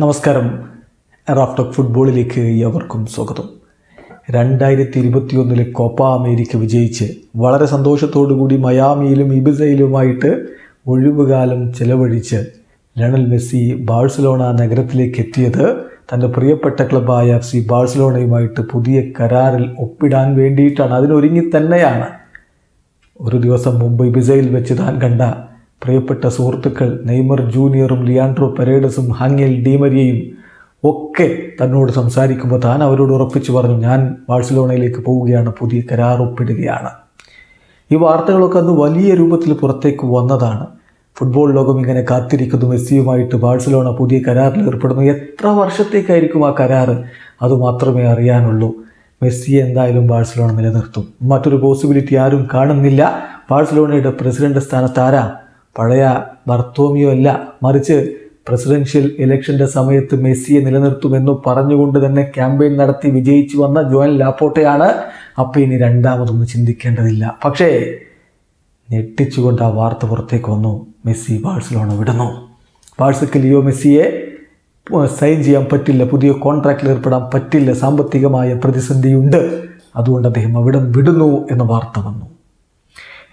നമസ്കാരം. റാഫ്റ്റോക്ക് ഫുട്ബോളിലേക്ക് എവർക്കും സ്വാഗതം. രണ്ടായിരത്തി ഇരുപത്തിയൊന്നിലെ കോപ്പ അമേരിക്ക വിജയിച്ച് വളരെ സന്തോഷത്തോടുകൂടി മയാമിയിലും ഇബിസയിലുമായിട്ട് ഒഴിവുകാലം ചെലവഴിച്ച് ലണൽ മെസ്സി ബാഴ്സലോണ നഗരത്തിലേക്ക് എത്തിയത് തന്റെ പ്രിയപ്പെട്ട ക്ലബായ എഫ് സി ബാഴ്സലോണയുമായിട്ട് പുതിയ കരാറിൽ ഒപ്പിടാൻ വേണ്ടിയിട്ടാണ്. അതിനൊരുങ്ങി തന്നെയാണ്. ഒരു ദിവസം മുമ്പ് ഇബിസയിൽ വെച്ച് താൻ കണ്ട പ്രിയപ്പെട്ട സുഹൃത്തുക്കൾ നെയ്മർ ജൂനിയറും ലിയാൻഡ്രോ പെരേഡസും ഹാങ്ങൽ ഡീമരിയയും ഒക്കെ തന്നോട് സംസാരിക്കുമ്പോൾ താൻ അവരോട് ഉറപ്പിച്ചു പറഞ്ഞു ഞാൻ ബാഴ്സലോണയിലേക്ക് പോവുകയാണ് പുതിയ കരാർ ഒപ്പിടുകയാണ്. ഈ വാർത്തകളൊക്കെ അന്ന് വലിയ രൂപത്തിൽ പുറത്തേക്ക് വന്നതാണ്. ഫുട്ബോൾ ലോകം ഇങ്ങനെ കാത്തിരിക്കുന്നു മെസ്സിയുമായിട്ട് ബാഴ്സലോണ പുതിയ കരാറിൽ ഏർപ്പെടുന്നു. എത്ര വർഷത്തേക്കായിരിക്കും ആ കരാർ? അതുമാത്രമേ അറിയാനുള്ളൂ. മെസ്സി എന്തായാലും ബാഴ്സലോണ നിലനിർത്തും. മറ്റൊരു പോസിബിലിറ്റി ആരും കാണുന്നില്ല. ബാഴ്സലോണയുടെ പ്രസിഡന്റ് സ്ഥാനത്ത് ആരാ? പഴയ ബർത്തോമിയോ അല്ല മറിച്ച് പ്രസിഡൻഷ്യൽ ഇലക്ഷന്റെ സമയത്ത് മെസ്സിയെ നിലനിർത്തുമെന്ന് പറഞ്ഞുകൊണ്ട് തന്നെ ക്യാമ്പയിൻ നടത്തി വിജയിച്ചു വന്ന ജോൻ ലാപ്പോട്ടയാണ് അപ്പം ഇനി രണ്ടാമതൊന്നും ചിന്തിക്കേണ്ടതില്ല. പക്ഷേ ഞെട്ടിച്ചുകൊണ്ട് ആ വാർത്ത പുറത്തേക്ക് വന്നു. മെസ്സി ബാഴ്സലോണ വിടുന്നു. ബാഴ്സക്ക് ലിയോ മെസ്സിയെ സൈൻ ചെയ്യാൻ പറ്റില്ല. പുതിയ കോൺട്രാക്റ്റിൽ ഏർപ്പെടാൻ പറ്റില്ല. സാമ്പത്തികമായ പ്രതിസന്ധിയുണ്ട്. അതുകൊണ്ട് അദ്ദേഹം അവിടെ വിടുന്നു എന്ന വാർത്ത വന്നു.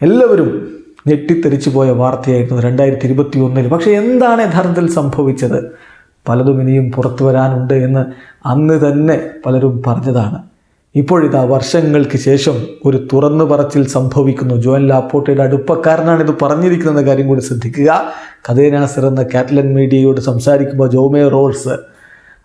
എല്ലാവരും ഞെട്ടിത്തെറിച്ചു പോയ വാർത്തയായിരുന്നു രണ്ടായിരത്തി ഇരുപത്തി ഒന്നിൽ പക്ഷേ എന്താണ് യഥാർത്ഥത്തിൽ സംഭവിച്ചത്? പലതും ഇനിയും പുറത്തു വരാനുണ്ട് എന്ന് അന്ന് തന്നെ പലരും പറഞ്ഞതാണ്. ഇപ്പോഴിതാ വർഷങ്ങൾക്ക് ശേഷം ഒരു തുറന്നു പറച്ചിൽ സംഭവിക്കുന്നു. ജോൻ ലാപ്പോട്ടയുടെ അടുപ്പക്കാരനാണ് ഇത് പറഞ്ഞിരിക്കുന്നത് കാര്യം കൂടി ശ്രദ്ധിക്കുക. കഥേനാസർ എന്ന കാറ്റലൻ മീഡിയയോട് സംസാരിക്കുമ്പോൾ ജോമേ റോൾസ്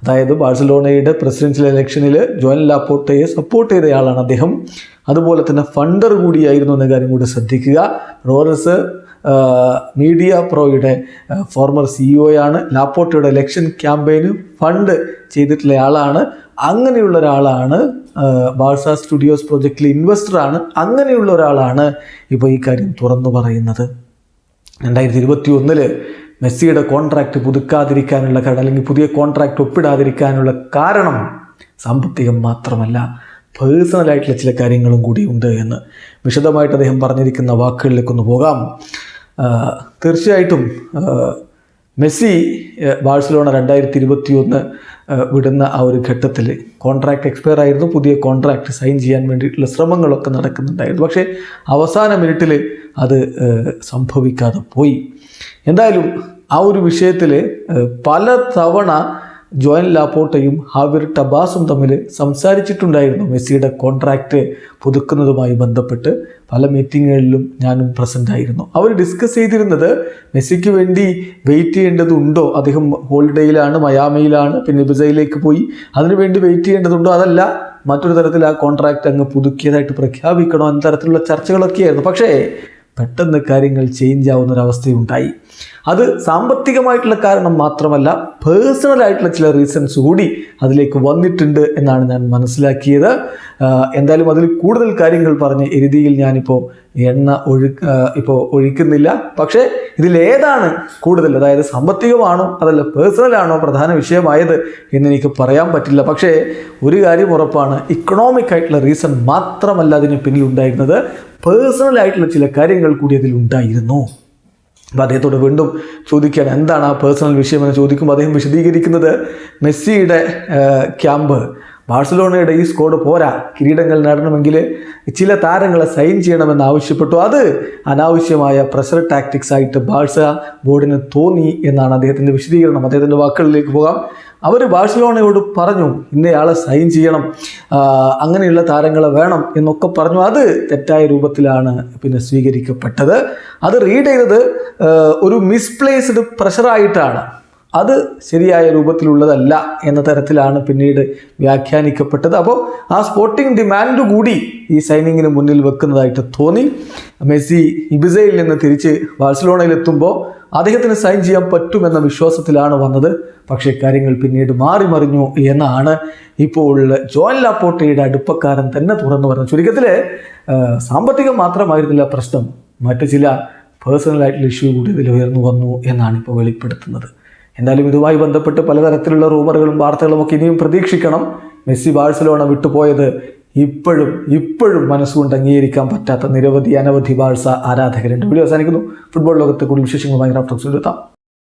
അതായത് ബാഴ്സലോണയുടെ പ്രസിഡൻഷ്യൽ ഇലക്ഷനിൽ ജോൻ ലാപ്പോട്ടയെ സപ്പോർട്ട് ചെയ്തയാളാണ് അദ്ദേഹം. അതുപോലെ തന്നെ ഫണ്ടർ കൂടിയായിരുന്നു എന്ന കാര്യം കൂടി ശ്രദ്ധിക്കുക. റോറസ് മീഡിയ പ്രോയുടെ ഫോർമർ സിഇഒയാണ് ലാപ്പോട്ടയുടെ ഇലക്ഷൻ ക്യാമ്പയിന് ഫണ്ട് ചെയ്തിട്ടുള്ള ആളാണ് അങ്ങനെയുള്ള ഒരാളാണ് ബാഴ്സ സ്റ്റുഡിയോസ് പ്രൊജക്റ്റിലെ ഇൻവെസ്റ്ററാണ് അങ്ങനെയുള്ള ഒരാളാണ് ഇപ്പോൾ ഈ കാര്യം തുറന്നു പറയുന്നത്. രണ്ടായിരത്തി ഇരുപത്തി ഒന്നിൽ മെസ്സിയുടെ കോൺട്രാക്റ്റ് പുതുക്കാതിരിക്കാനുള്ള കാരണം അല്ലെങ്കിൽ പുതിയ കോൺട്രാക്റ്റ് ഒപ്പിടാതിരിക്കാനുള്ള കാരണം സാമ്പത്തികം മാത്രമല്ല പേഴ്സണലായിട്ടുള്ള ചില കാര്യങ്ങളും കൂടി ഉണ്ട് എന്ന് വിശദമായിട്ട് അദ്ദേഹം പറഞ്ഞിരിക്കുന്ന വാക്കുകളിലേക്കൊന്ന് പോകാം. തീർച്ചയായിട്ടും മെസ്സി ബാഴ്സലോണ രണ്ടായിരത്തി ഇരുപത്തി ഒന്ന് വിടുന്ന ആ ഒരു ഘട്ടത്തിൽ കോൺട്രാക്റ്റ് എക്സ്പയർ ആയിരുന്നു. പുതിയ കോൺട്രാക്റ്റ് സൈൻ ചെയ്യാൻ വേണ്ടിയിട്ടുള്ള ശ്രമങ്ങളൊക്കെ നടക്കുന്നുണ്ടായിരുന്നു. പക്ഷേ അവസാന മിനിറ്റിൽ അത് സംഭവിക്കാതെ പോയി. എന്തായാലും ആ ഒരു വിഷയത്തിൽ പല തവണ ജോയൻ ലാപ്പോട്ടയും ഹാവിർ ടബാസും തമ്മിൽ സംസാരിച്ചിട്ടുണ്ടായിരുന്നു മെസ്സിയുടെ കോൺട്രാക്റ്റ് പുതുക്കുന്നതുമായി ബന്ധപ്പെട്ട്. പല മീറ്റിങ്ങുകളിലും ഞാനും പ്രസന്റ് ആയിരുന്നു അവർ ഡിസ്കസ് ചെയ്തിരുന്നത് മെസ്സിക്ക് വേണ്ടി വെയിറ്റ് ചെയ്യേണ്ടതുണ്ടോ? അദ്ദേഹം ഹോളിഡേയിലാണ് മയാമയിലാണ് പിന്നെ ഇബിസയിലേക്ക് പോയി. അതിനുവേണ്ടി വെയിറ്റ് ചെയ്യേണ്ടതുണ്ടോ? അതല്ല മറ്റൊരു തരത്തിൽ ആ കോൺട്രാക്റ്റ് അങ്ങ് പുതുക്കിയതായിട്ട് പ്രഖ്യാപിക്കണോ? എന്ന തരത്തിലുള്ള ചർച്ചകളൊക്കെയായിരുന്നു. പക്ഷേ പെട്ടെന്ന് കാര്യങ്ങൾ ചേഞ്ച് ആവുന്ന ഒരവസ്ഥയുണ്ടായി അത് സാമ്പത്തികമായിട്ടുള്ള കാരണം മാത്രമല്ല പേഴ്സണലായിട്ടുള്ള ചില റീസൺസ് കൂടി അതിലേക്ക് വന്നിട്ടുണ്ട് എന്നാണ് ഞാൻ മനസ്സിലാക്കിയത്. എന്തായാലും അതിൽ കൂടുതൽ കാര്യങ്ങൾ പറഞ്ഞ് എരുതിയിൽ ഞാനിപ്പോൾ എണ്ണ ഒഴു ഇപ്പോൾ ഒഴിക്കുന്നില്ല. പക്ഷേ ഇതിലേതാണ് കൂടുതൽ അതായത് സാമ്പത്തികമാണോ അതല്ല പേഴ്സണലാണോ പ്രധാന വിഷയമായത് എന്ന് എനിക്ക് പറയാൻ പറ്റില്ല. പക്ഷേ ഒരു കാര്യം ഉറപ്പാണ് ഇക്കണോമിക് ആയിട്ടുള്ള റീസൺ മാത്രമല്ല അതിന് പിന്നിലുണ്ടായിരുന്നത്. പേഴ്സണൽ ആയിട്ടുള്ള ചില കാര്യങ്ങൾ കൂടി അതിലുണ്ടായിരുന്നു. അപ്പോൾ അദ്ദേഹത്തോട് വീണ്ടും ചോദിക്കുകയാണ് എന്താണ് ആ പേഴ്സണൽ വിഷയം എന്ന് ചോദിക്കുമ്പോൾ അദ്ദേഹം വിശദീകരിക്കുന്നത് മെസ്സിയുടെ ക്യാമ്പ് ബാഴ്സലോണയുടെ ഈ സ്കോഡ് പോരാ. കിരീടങ്ങൾ നേടണമെങ്കിൽ ചില താരങ്ങളെ സൈൻ ചെയ്യണമെന്ന് ആവശ്യപ്പെട്ടു. അത് അനാവശ്യമായ പ്രഷർ ടാക്ടിക്സ് ആയിട്ട് ബാഴ്സ ബോർഡിന് തോന്നി എന്നാണ് അദ്ദേഹത്തിന്റെ വിശദീകരണം. അദ്ദേഹത്തിന്റെ വാക്കുകളിലേക്ക് പോകാം. അവർ ബാഴ്സലോണയോട് പറഞ്ഞു ഇന്നയാളെ സൈൻ ചെയ്യണം. അങ്ങനെയുള്ള താരങ്ങളെ വേണം എന്നൊക്കെ പറഞ്ഞു. അത് തെറ്റായ രൂപത്തിലാണ് പിന്നെ സ്വീകരിക്കപ്പെട്ടത്. അത് റീഡ് ചെയ്തത് ഒരു മിസ്പ്ലേസ്ഡ് പ്രഷറായിട്ടാണ് അത് ശരിയായ രൂപത്തിലുള്ളതല്ല എന്ന തരത്തിലാണ് പിന്നീട് വ്യാഖ്യാനിക്കപ്പെട്ടത്. അപ്പോൾ ആ സ്പോർട്ടിംഗ് ഡിമാൻഡ് കൂടി ഈ സൈനിങ്ങിന് മുന്നിൽ വെക്കുന്നതായിട്ട് തോന്നി. മെസ്സി ഇബിസയിൽ നിന്ന് തിരിച്ച് ബാഴ്സലോണയിലെത്തുമ്പോൾ അദ്ദേഹത്തിന് സൈൻ ചെയ്യാൻ പറ്റുമെന്ന വിശ്വാസത്തിലാണ് വന്നത്. പക്ഷേ കാര്യങ്ങൾ പിന്നീട് മാറി മറിഞ്ഞു എന്നാണ് ഇപ്പോൾ ജോൻ ലാപ്പോട്ടയുടെ അടുപ്പക്കാരൻ തന്നെ തുറന്നു പറഞ്ഞത് ചുരുക്കത്തിൽ സാമ്പത്തികം മാത്രമായിരുന്നില്ല പ്രശ്നം. മറ്റു ചില പേഴ്സണലായിട്ടുള്ള ഇഷ്യൂ കൂടി ഇതിൽ ഉയർന്നു വന്നു എന്നാണ് ഇപ്പോൾ വെളിപ്പെടുത്തുന്നത്. എന്തായാലും ഇതുമായി ബന്ധപ്പെട്ട് പലതരത്തിലുള്ള റൂമറുകളും വാർത്തകളും ഒക്കെ ഇനിയും പ്രതീക്ഷിക്കണം. മെസ്സി ബാഴ്സലോണ വിട്ടുപോയത് ഇപ്പോഴും ഇപ്പോഴും മനസ്സുകൊണ്ട് അംഗീകരിക്കാൻ പറ്റാത്ത നിരവധി അനവധി ബാഴ്സ ആരാധകരുണ്ട്. വീഡിയോ അവസാനിക്കുന്നു. ഫുട്ബോൾ ലോകത്തെ കൂടുതൽ വിശേഷങ്ങളുമായി റാഫ്റ്റോക്സിൽ എത്താം.